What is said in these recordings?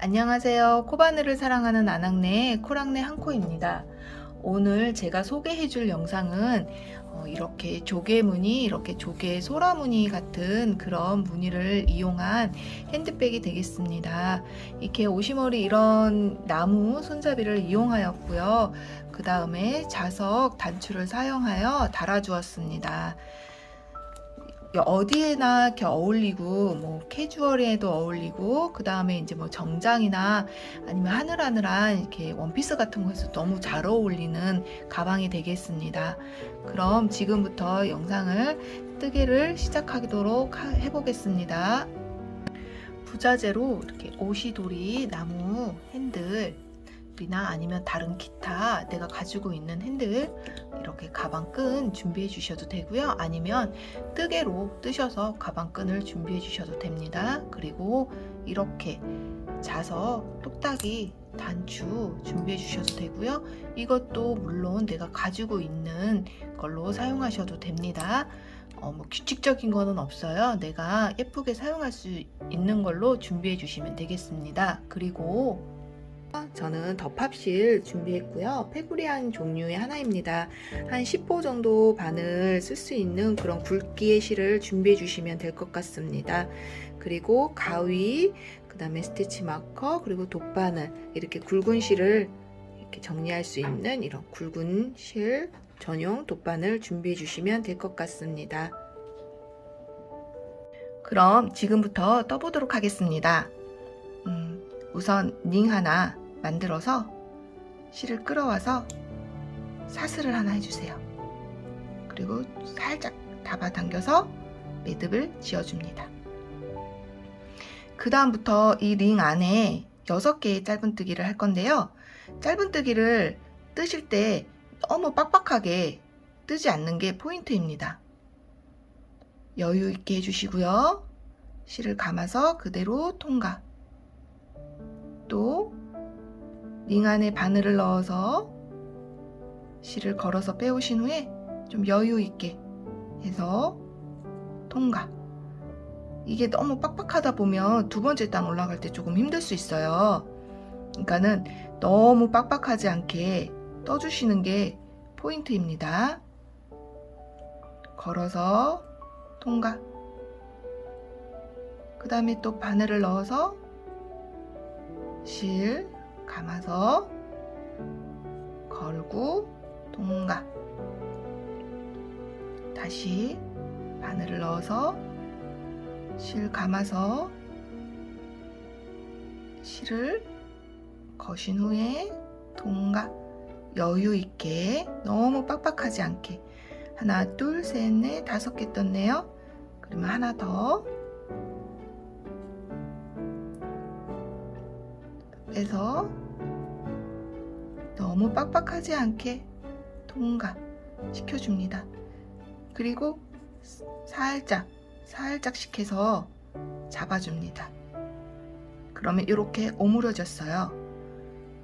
안녕하세요. 코바늘을 사랑하는 아낙네의 코랑네 한코입니다. 오늘 제가 소개해 줄 영상은 어, 이렇게 조개 무늬, 이렇게 조개 소라 무늬 같은 그런 무늬를 이용한 핸드백이 되겠습니다. 이렇게 오시머리 이런 나무 손잡이를 이용하였고요. 그 다음에 자석 단추를 사용하여 달아주었습니다. 어디에나 이렇게 어울리고 뭐 캐주얼에도 어울리고 그 다음에 이제 뭐 정장이나 아니면 하늘하늘한 이렇게 원피스 같은 거에서 너무 잘 어울리는 가방이 되겠습니다. 그럼 지금부터 영상을 뜨개를 시작하도록 하- 해보겠습니다. 부자재로 이렇게 오시도리 나무 핸들 이나 아니면 다른 기타 내가 가지고 있는 핸들 이렇게 가방 끈 준비해 주셔도 되고요. 아니면 뜨개로 뜨셔서 가방 끈을 준비해 주셔도 됩니다. 그리고 이렇게 자석 똑딱이 단추 준비해 주셔도 되고요. 이것도 물론 내가 가지고 있는 걸로 사용하셔도 됩니다. 어, 뭐 규칙적인 거는 없어요. 내가 예쁘게 사용할 수 있는 걸로 준비해 주시면 되겠습니다. 그리고 저는 덮합실 준비했고요. 페브리안 종류의 하나입니다. 한 10호 정도 바늘 쓸수 있는 그런 굵기의 실을 준비해 주시면 될 것 같습니다. 그리고 가위, 그 다음에 스티치 마커, 그리고 돗바늘 이렇게 굵은 실을 이렇게 정리할 수 있는 이런 굵은 실 전용 돗바늘 준비해 주시면 될 것 같습니다. 그럼 지금부터 떠보도록 하겠습니다. 음, 우선 닝 하나 만들어서 실을 끌어와서 사슬을 하나 해주세요. 그리고 살짝 잡아당겨서 매듭을 지어줍니다. 그 다음부터 이 링 안에 6개의 짧은뜨기를 할 건데요. 짧은뜨기를 뜨실 때 너무 빡빡하게 뜨지 않는 게 포인트입니다. 여유 있게 해주시고요. 실을 감아서 그대로 통과. 또 링 안에 바늘을 넣어서 실을 걸어서 빼오신 후에 좀 여유 있게 해서 통과. 이게 너무 빡빡하다 보면 두 번째 단 올라갈 때 조금 힘들 수 있어요. 그러니까는 너무 빡빡하지 않게 떠주시는 게 포인트입니다. 걸어서 통과. 그 다음에 또 바늘을 넣어서 실 감아서 걸고 통과. 다시 바늘을 넣어서 실 감아서 실을 거신 후에 통과. 여유 있게 너무 빡빡하지 않게 하나 둘 셋 넷 다섯 개 떴네요. 그러면 하나 더 빼서 너무 빡빡하지 않게 통과 시켜줍니다. 그리고 살짝 살짝 식혀서 잡아줍니다. 그러면 이렇게 오므려졌어요.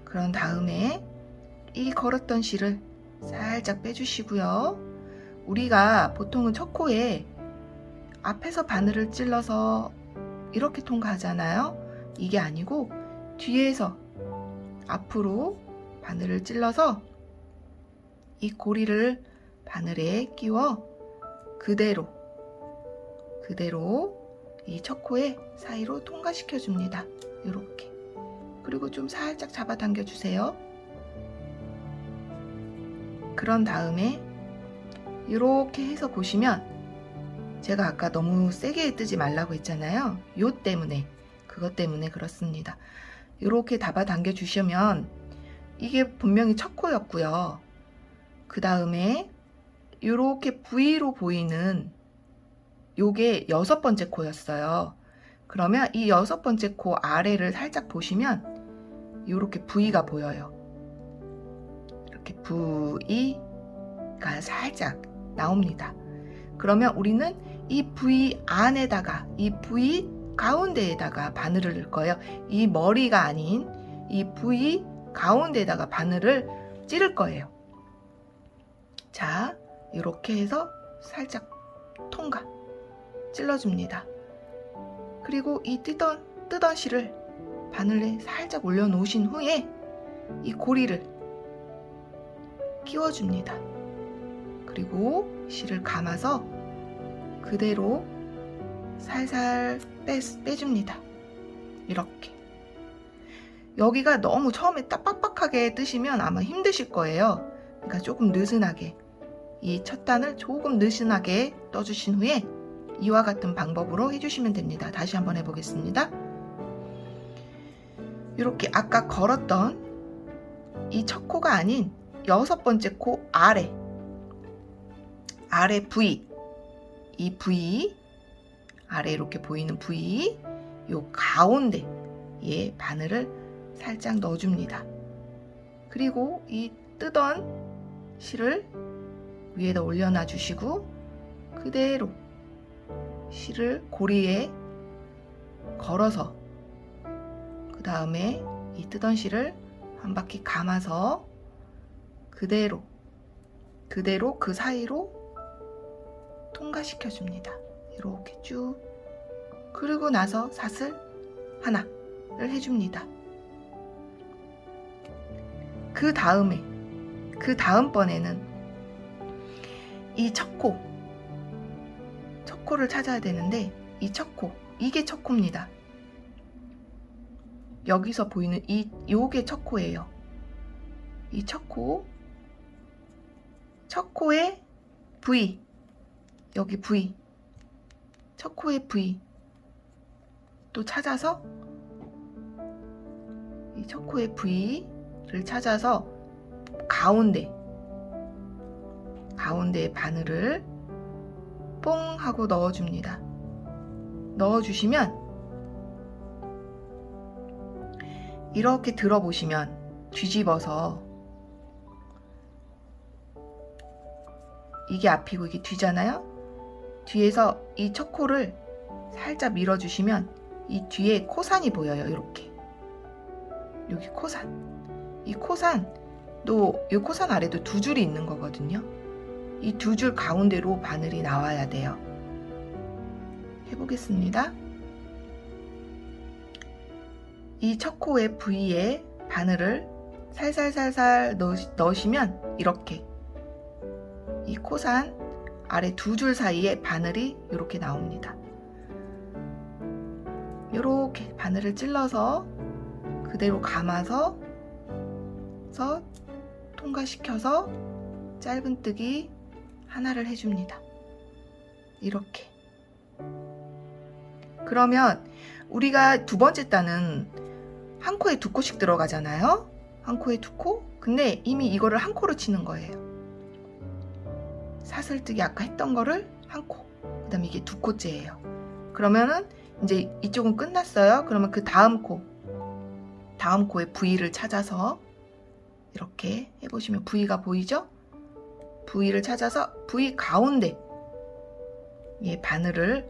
그런 다음에 이 걸었던 실을 살짝 빼주시고요. 우리가 보통은 첫 코에 앞에서 바늘을 찔러서 이렇게 통과하잖아요. 이게 아니고 뒤에서 앞으로 바늘을 찔러서 이 고리를 바늘에 끼워 그대로 그대로 이첫 코에 사이로 통과시켜 줍니다. 이렇게 그리고 좀 살짝 잡아당겨 주세요. 그런 다음에 이렇게 해서 보시면 제가 아까 너무 세게 뜨지 말라고 했잖아요. 요 때문에 그것 때문에 그렇습니다. 이렇게 잡아당겨 주시면 이게 분명히 첫 코였고요. 그 다음에 이렇게 V로 보이는 요게 여섯 번째 코였어요. 그러면 이 여섯 번째 코 아래를 살짝 보시면 이렇게 V가 보여요. 이렇게 V가 살짝 나옵니다. 그러면 우리는 이 V 안에다가 이 V 가운데에다가 바늘을 넣을 거예요. 이 머리가 아닌 이 V 가운데에다가 바늘을 찌를 거예요. 자, 이렇게 해서 살짝 통과 찔러줍니다. 그리고 이 뜨던 뜨던 실을 바늘에 살짝 올려놓으신 후에 이 고리를 끼워줍니다. 그리고 실을 감아서 그대로 살살 빼, 빼줍니다. 이렇게. 여기가 너무 처음에 딱 빡빡하게 뜨시면 아마 힘드실 거예요. 그러니까 조금 느슨하게 이 첫 단을 조금 느슨하게 떠주신 후에 이와 같은 방법으로 해주시면 됩니다. 다시 한번 해보겠습니다. 이렇게 아까 걸었던 이 첫 코가 아닌 여섯 번째 코 아래 아래 부위 이 부위 아래 이렇게 보이는 부위 요 가운데 에 바늘을 살짝 넣어줍니다. 그리고 이 뜨던 실을 위에다 올려놔 주시고 그대로 실을 고리에 걸어서 그 다음에 이 뜨던 실을 한 바퀴 감아서 그대로 그대로 그 사이로 통과시켜 줍니다. 이렇게 쭉 그리고 나서 사슬 하나를 해줍니다. 그 다음에 그 다음번에는 이첫 코, 첫 코를 찾아야 되는데 이첫 코, 이게 첫 코입니다. 여기서 보이는 이 요게 첫 코예요. 이첫 코, 첫 코의 부위, 여기 부 위, 첫 코의 부위 또 찾아서 이첫 코의 부위를 찾아서 가운데 가운데에 바늘을 뽕 하고 넣어줍니다. 넣어주시면 이렇게 들어보시면 뒤집어서 이게 앞이고 이게 뒤잖아요. 뒤에서 이 첫 코를 살짝 밀어주시면 이 뒤에 코산이 보여요. 이렇게 여기 코산 이 코산도 이 코산 아래도 두 줄이 있는 거거든요. 이 두 줄 가운데로 바늘이 나와야 돼요. 해보겠습니다. 이 첫 코의 부위에 바늘을 살살살살 넣으시면 이렇게 이 코산 아래 두 줄 사이에 바늘이 이렇게 나옵니다. 이렇게 바늘을 찔러서 그대로 감아서 서 통과시켜서 짧은뜨기 하나를 해줍니다. 이렇게. 그러면 우리가 두 번째 단은 한 코에 두 코씩 들어가잖아요. 한 코에 두 코? 근데 이미 이거를 한 코로 치는 거예요. 사슬뜨기 아까 했던 거를 한 코. 그 다음에 이게 두 코째예요. 그러면은 이제 이쪽은 끝났어요. 그러면 그 다음 코. 다음 코의 부위를 찾아서 이렇게 해보시면 부위가 보이죠? 부위를 찾아서 부위 가운데 예, 바늘을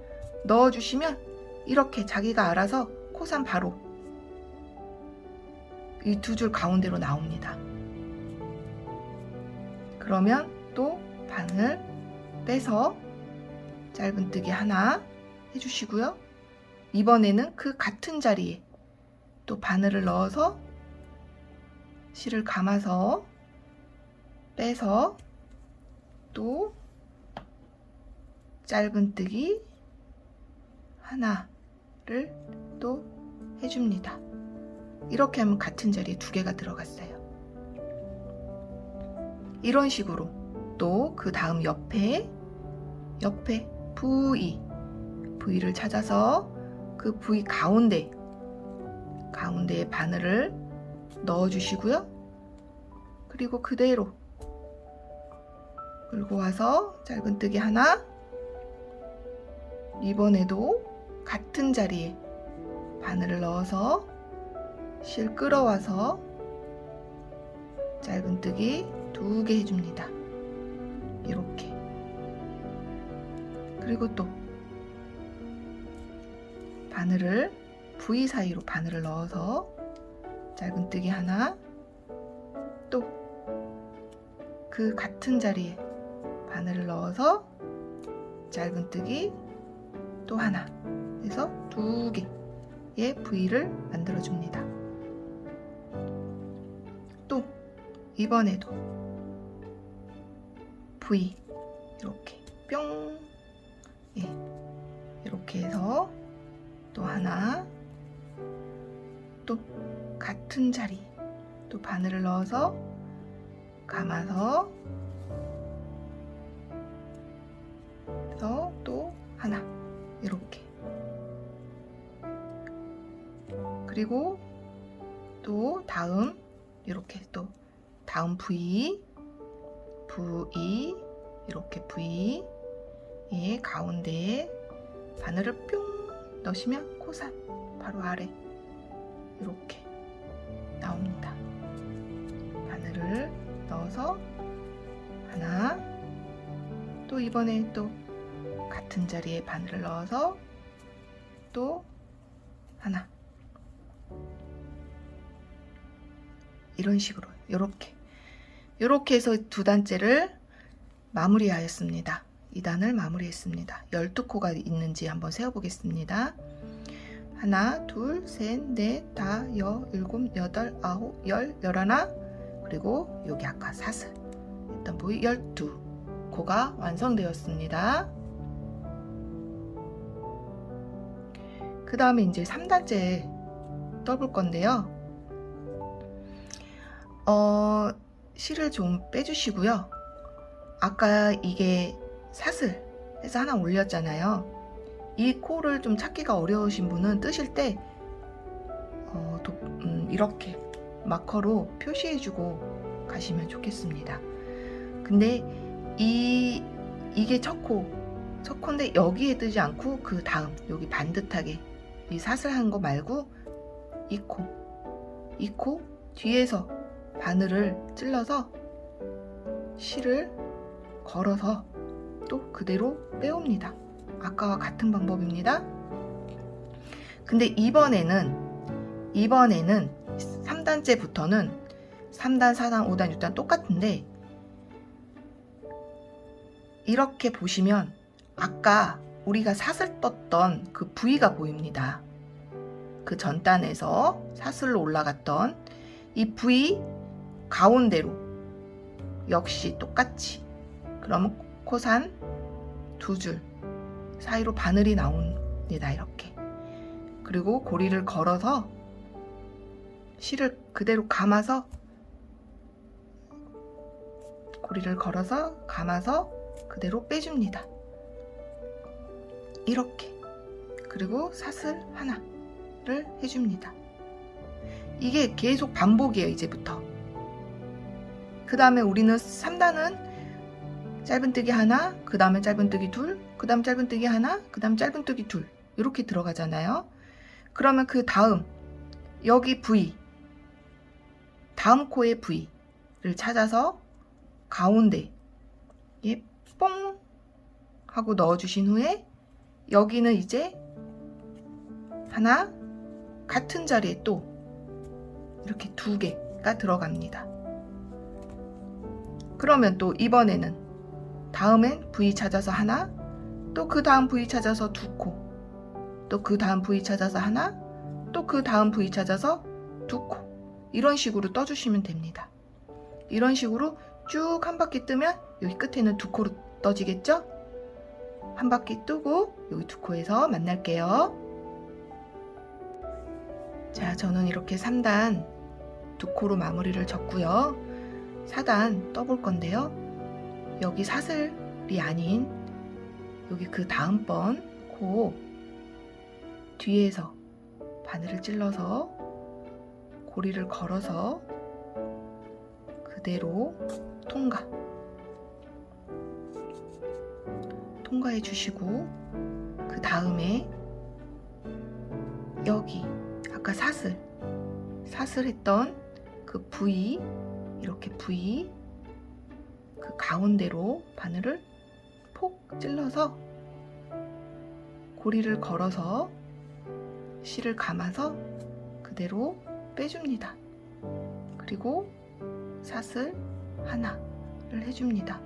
넣어주시면 이렇게 자기가 알아서 코산 바로 이 두 줄 가운데로 나옵니다. 그러면 또 바늘 빼서 짧은뜨기 하나 해주시고요. 이번에는 그 같은 자리에 또 바늘을 넣어서 실을 감아서 빼서 또 짧은뜨기 하나를 또 해줍니다. 이렇게 하면 같은 자리에 두 개가 들어갔어요. 이런 식으로 또 그 다음 옆에 옆에 부위 부위를 찾아서 그 부위 가운데 가운데에 바늘을 넣어 주시고요. 그리고 그대로 끌고 와서 짧은뜨기 하나 이번에도 같은 자리에 바늘을 넣어서 실 끌어와서 짧은뜨기 두 개 해줍니다. 이렇게 그리고 또 바늘을 부위 사이로 바늘을 넣어서 짧은뜨기 하나 또 그 같은 자리에 바늘을 넣어서 짧은뜨기 또 하나 해서 두 개의 V를 만들어 줍니다. 또 이번에도 V. 이렇게 뿅. 예, 이렇게 해서 또 하나. 또 같은 자리. 또 바늘을 넣어서 감아서 그래서 또 하나. 이렇게. 그리고 또 다음. 이렇게 또 다음 V V 이렇게 V 예 가운데에 바늘을 뿅 넣으시면 코산 바로 아래. 이렇게 나옵니다. 바늘을 넣어서 하나 또 이번에 또 같은 자리에 바늘을 넣어서 또 하나. 이런 식으로 이렇게 이렇게 해서 두 단째를 마무리하였습니다. 2단을 마무리했습니다. 12코가 있는지 한번 세어보겠습니다. 하나, 둘, 셋, 넷, 다, 여, 일곱, 여덟, 아홉, 열, 열하나 그리고 여기 아까 사슬 했던 부위 12코가 완성되었습니다. 그 다음에 이제 3단째 떠볼 건데요. 어, 실을 좀 빼주시고요. 아까 이게 사슬 해서 하나 올렸잖아요. 이 코를 좀 찾기가 어려우신 분은 뜨실 때 어, 도, 음, 이렇게 마커로 표시해주고 가시면 좋겠습니다. 근데 이 이게 첫 코, 첫 코인데 여기에 뜨지 않고 그 다음 여기 반듯하게 이 사슬한 거 말고 이 코, 이 코 뒤에서 바늘을 찔러서 실을 걸어서 또 그대로 빼옵니다. 아까와 같은 방법입니다. 근데 이번에는 이번에는 3단째부터는 3단, 4단, 5단, 6단 똑같은데 이렇게 보시면 아까 우리가 사슬 떴던 그 부위가 보입니다. 그 전단에서 사슬로 올라갔던 이 부위 가운데로 역시 똑같이 그러면 코산 두 줄 사이로 바늘이 나옵니다. 이렇게. 그리고 고리를 걸어서 실을 그대로 감아서 고리를 걸어서 감아서 그대로 빼줍니다. 이렇게. 그리고 사슬 하나를 해줍니다. 이게 계속 반복이에요, 이제부터. 그 다음에 우리는 3단은 짧은뜨기 하나, 그 다음에 짧은뜨기 둘, 그 다음 짧은뜨기 하나, 그 다음 짧은뜨기 둘 이렇게 들어가잖아요. 그러면 그 다음 여기 V 다음 코의 V를 찾아서 가운데 예 뽕 하고 넣어주신 후에 여기는 이제 하나 같은 자리에 또 이렇게 두 개가 들어갑니다. 그러면 또 이번에는 다음엔 V 찾아서 하나, 또 그 다음 V 찾아서 두 코, 또 그 다음 V 찾아서 하나, 또 그 다음 V 찾아서 두 코. 이런 식으로 떠주시면 됩니다. 이런 식으로 쭉 한 바퀴 뜨면 여기 끝에는 두 코로 떠지겠죠? 한 바퀴 뜨고 여기 두 코에서 만날게요. 자, 저는 이렇게 3단 두 코로 마무리를 졌고요. 4단 떠볼 건데요. 여기 사슬이 아닌 여기 그 다음번 코 뒤에서 바늘을 찔러서 고리를 걸어서 그대로 통과 통과해 주시고 그 다음에 여기 아까 사슬 사슬 했던 그 부위 이렇게 부위 그 가운데로 바늘을 폭 찔러서 고리를 걸어서 실을 감아서 그대로 빼줍니다. 그리고 사슬 하나를 해줍니다.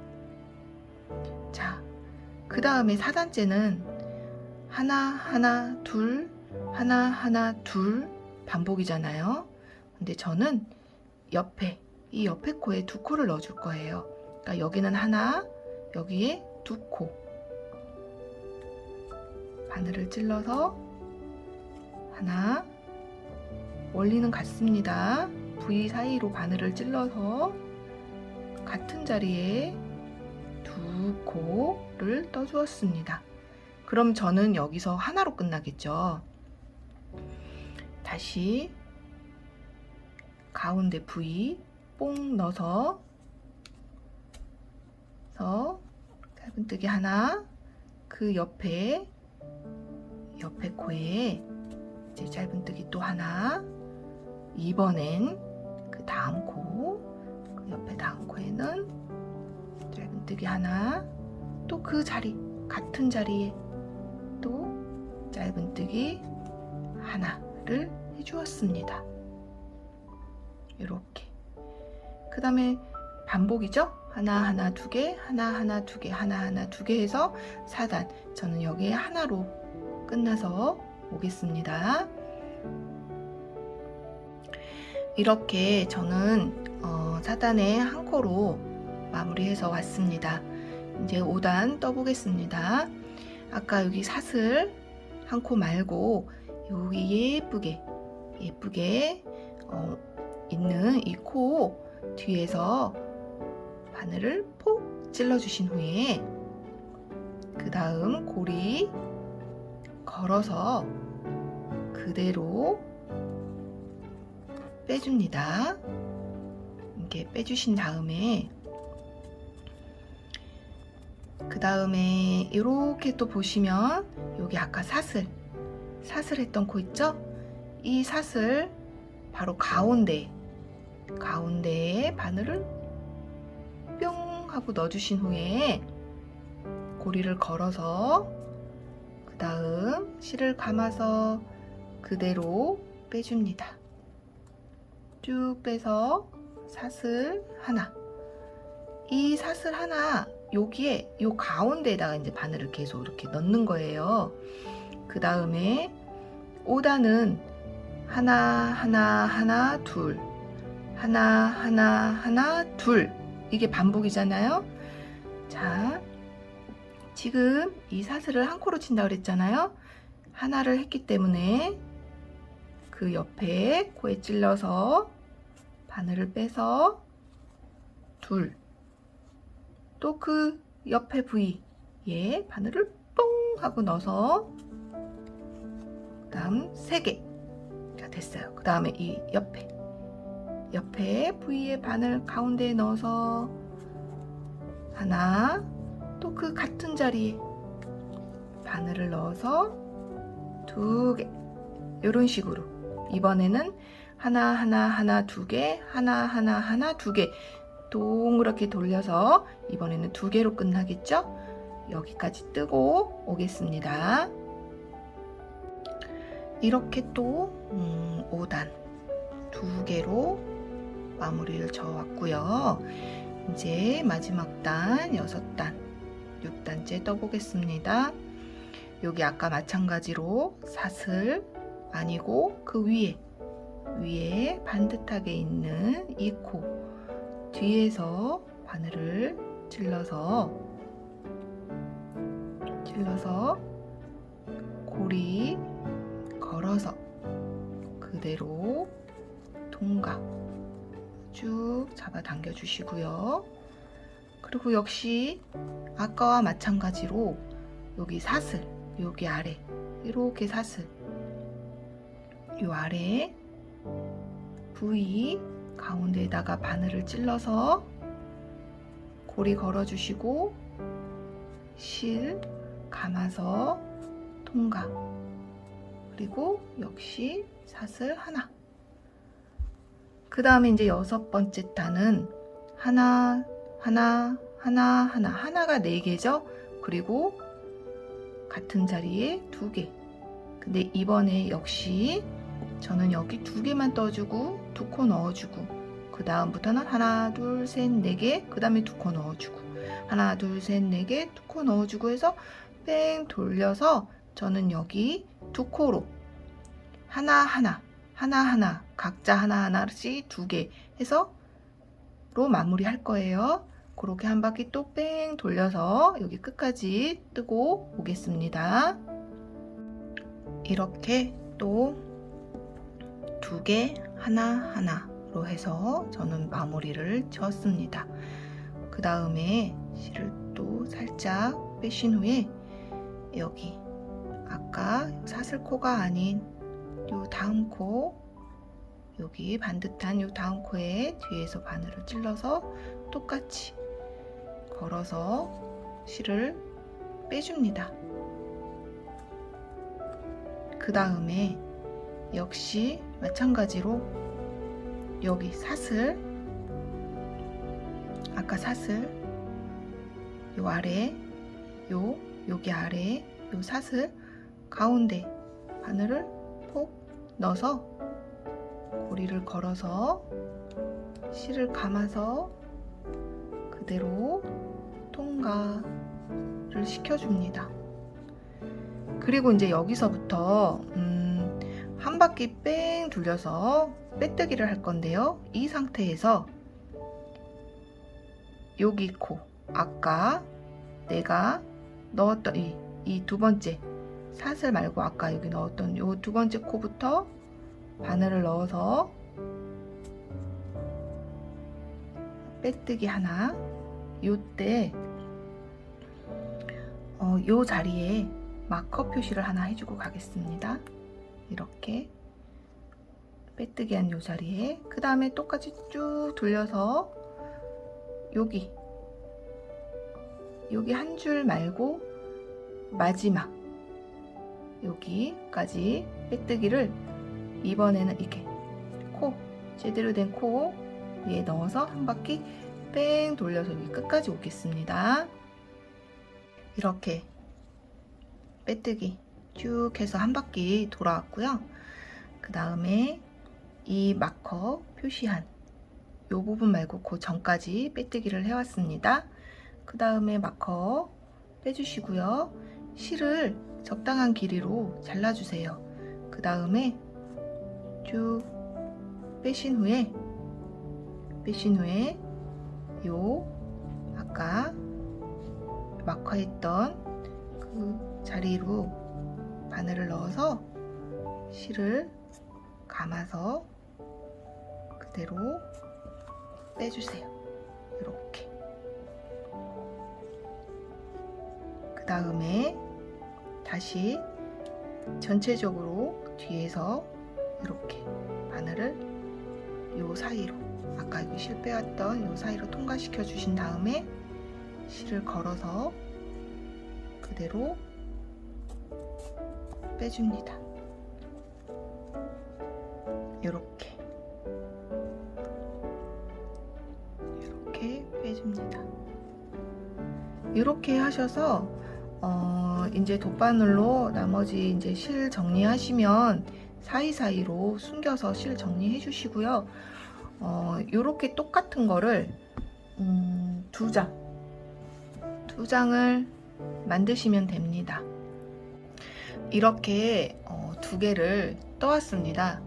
자, 그 다음에 4단째는 하나, 하나, 둘, 하나, 하나, 둘 반복이잖아요. 근데 저는 옆에, 이 옆에 코에 두 코를 넣어줄 거예요. 그러니까 여기는 하나, 여기에 두 코. 바늘을 찔러서 하나, 원리는 같습니다. V 사이로 바늘을 찔러서 같은 자리에 두 코를 떠주었습니다. 그럼 저는 여기서 하나로 끝나겠죠. 다시 가운데 V 뽕 넣어서 서 짧은뜨기 하나 그 옆에 옆에 코에 이제 짧은뜨기 또 하나 이번엔 그 다음 코, 그 옆에 다음 코에는 짧은뜨기 하나, 또 그 자리, 같은 자리에 또 짧은뜨기 하나를 해주었습니다. 이렇게. 그 다음에 반복이죠? 하나, 하나, 두 개, 하나, 하나, 두 개, 하나, 하나, 두 개 해서 4단. 저는 여기에 하나로 끝나서 오겠습니다. 이렇게 저는 어, 4단에 한 코로 마무리해서 왔습니다. 이제 5단 떠보겠습니다. 아까 여기 사슬 한 코 말고 여기 예쁘게 예쁘게 어, 있는 이 코 뒤에서 바늘을 폭 찔러주신 후에 그 다음 고리 걸어서 그대로 빼줍니다. 이렇게 빼주신 다음에 그 다음에 이렇게 또 보시면 여기 아까 사슬 사슬 했던 코 있죠? 이 사슬 바로 가운데 가운데에 바늘을 뿅 하고 넣어주신 후에 고리를 걸어서 그 다음 실을 감아서 그대로 빼줍니다. 쭉 빼서 사슬 하나. 이 사슬 하나 여기에 요 가운데에다가 이제 바늘을 계속 이렇게 넣는 거예요. 그 다음에 5단은 하나 하나 하나 둘 하나 하나 하나 둘 이게 반복이잖아요. 자 지금 이 사슬을 한 코로 친다 그랬잖아요. 하나를 했기 때문에 그 옆에 코에 찔러서 바늘을 빼서 둘. 또 그 옆에 부위에 바늘을 뽕 하고 넣어서 그 다음 세 개. 자, 됐어요. 그 다음에 이 옆에 옆에 부위에 바늘 가운데에 넣어서 하나 또 그 같은 자리에 바늘을 넣어서 두 개. 이런 식으로 이번에는 하나 하나 하나 두 개, 하나 하나 하나 두 개. 동그랗게 돌려서 이번에는 두 개로 끝나겠죠? 여기까지 뜨고 오겠습니다. 이렇게 또 음, 5단 두 개로 마무리를 저었고요. 이제 마지막 단 6단 6단째 떠보겠습니다. 여기 아까 마찬가지로 사슬 아니고 그 위에 위에 반듯하게 있는 이 코 뒤에서 바늘을 찔러서 찔러서 고리 걸어서 그대로 동각 쭉 잡아 당겨 주시고요. 그리고 역시 아까와 마찬가지로 여기 사슬 여기 아래 이렇게 사슬. 요 아래 부위 가운데에다가 바늘을 찔러서 고리 걸어주시고 실 감아서 통각 그리고 역시 사슬 하나 그 다음에 이제 여섯 번째 단은 하나 하나 하나 하나 하나가 네 개죠? 그리고 같은 자리에 두 개. 근데 이번에 역시 저는 여기 두 개만 떠주고 두 코 넣어주고 그 다음부터는 하나 둘 셋 네 개 그 다음에 두 코 넣어주고 하나 둘 셋 네 개 두 코 넣어주고 해서 뺑 돌려서 저는 여기 두 코로 하나 하나 하나하나 각자 하나하나씩 두 개 해서 로 마무리 할 거예요. 그렇게 한 바퀴 또 뺑 돌려서 여기 끝까지 뜨고 오겠습니다. 이렇게 또 두 개 하나하나로 해서 저는 마무리를 지었습니다. 그 다음에 실을 또 살짝 빼신 후에 여기 아까 사슬코가 아닌 요 다음 코 여기 반듯한 요 다음 코에 뒤에서 바늘을 찔러서 똑같이 걸어서 실을 빼줍니다. 그 다음에 역시 마찬가지로 여기 사슬 아까 사슬 요 아래 요 여기 아래 요 사슬 가운데 바늘을 폭 넣어서 고리를 걸어서 실을 감아서 그대로 통과를 시켜줍니다. 그리고 이제 여기서부터 음, 한 바퀴 뺑 돌려서 빼뜨기를 할 건데요. 이 상태에서 여기 코 아까 내가 넣었던 이 두 번째 사슬 말고 아까 여기 넣었던 요 두 번째 코부터 바늘을 넣어서 빼뜨기 하나 요때 어, 요 자리에 마커 표시를 하나 해주고 가겠습니다. 이렇게 빼뜨기 한 요 자리에 그 다음에 똑같이 쭉 돌려서 여기 여기 한 줄 말고 마지막 여기까지 빼뜨기를 이번에는 이렇게 코 제대로 된 코 위에 넣어서 한 바퀴 뺑 돌려서 여기 끝까지 오겠습니다. 이렇게 빼뜨기 쭉 해서 한 바퀴 돌아왔고요. 그 다음에 이 마커 표시한 이 부분 말고 그 전까지 빼뜨기를 해왔습니다. 그 다음에 마커 빼주시고요. 실을 적당한 길이로 잘라주세요. 그 다음에 쭉 빼신 후에 빼신 후에 요 아까 마커했던 그 자리로 바늘을 넣어서 실을 감아서 그대로 빼주세요. 이렇게. 그 다음에 다시 전체적으로 뒤에서 이렇게 바늘을 요 사이로 아까 여기 실 빼왔던 요 사이로 통과시켜 주신 다음에 실을 걸어서 그대로 빼줍니다. 이렇게 이렇게 빼줍니다. 이렇게 하셔서 어, 이제 돗바늘로 나머지 이제 실 정리하시면 사이사이로 숨겨서 실 정리해 주시고요. 어, 이렇게 똑같은 거를 음, 두 장, 두 장을 만드시면 됩니다. 이렇게 어, 두 개를 떠왔습니다.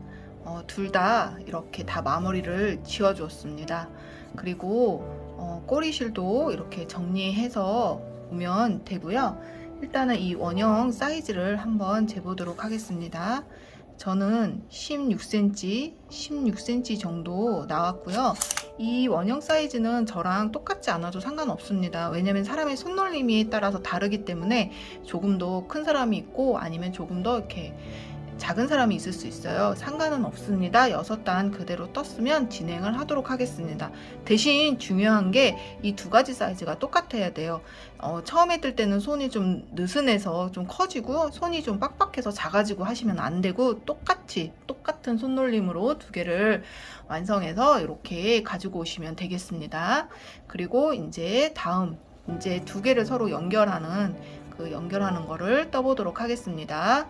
어, 둘 다 이렇게 다 마무리를 지어 주었습니다. 그리고 어, 꼬리실도 이렇게 정리해서 오면 되고요. 일단은 이 원형 사이즈를 한번 재보도록 하겠습니다. 저는 16cm, 16cm 정도 나왔고요. 이 원형 사이즈는 저랑 똑같지 않아도 상관없습니다. 왜냐면 사람의 손놀림에 따라서 다르기 때문에 조금 더 큰 사람이 있고 아니면 조금 더 이렇게 작은 사람이 있을 수 있어요. 상관은 없습니다. 여섯 단 그대로 떴으면 진행을 하도록 하겠습니다. 대신 중요한 게 이 두 가지 사이즈가 똑같아야 돼요. 어, 처음에 뜰 때는 손이 좀 느슨해서 좀 커지고 손이 좀 빡빡해서 작아지고 하시면 안 되고 똑같이 똑같은 손놀림으로 두 개를 완성해서 이렇게 가지고 오시면 되겠습니다. 그리고 이제 다음 이제 두 개를 서로 연결하는 그 연결하는 거를 떠보도록 하겠습니다.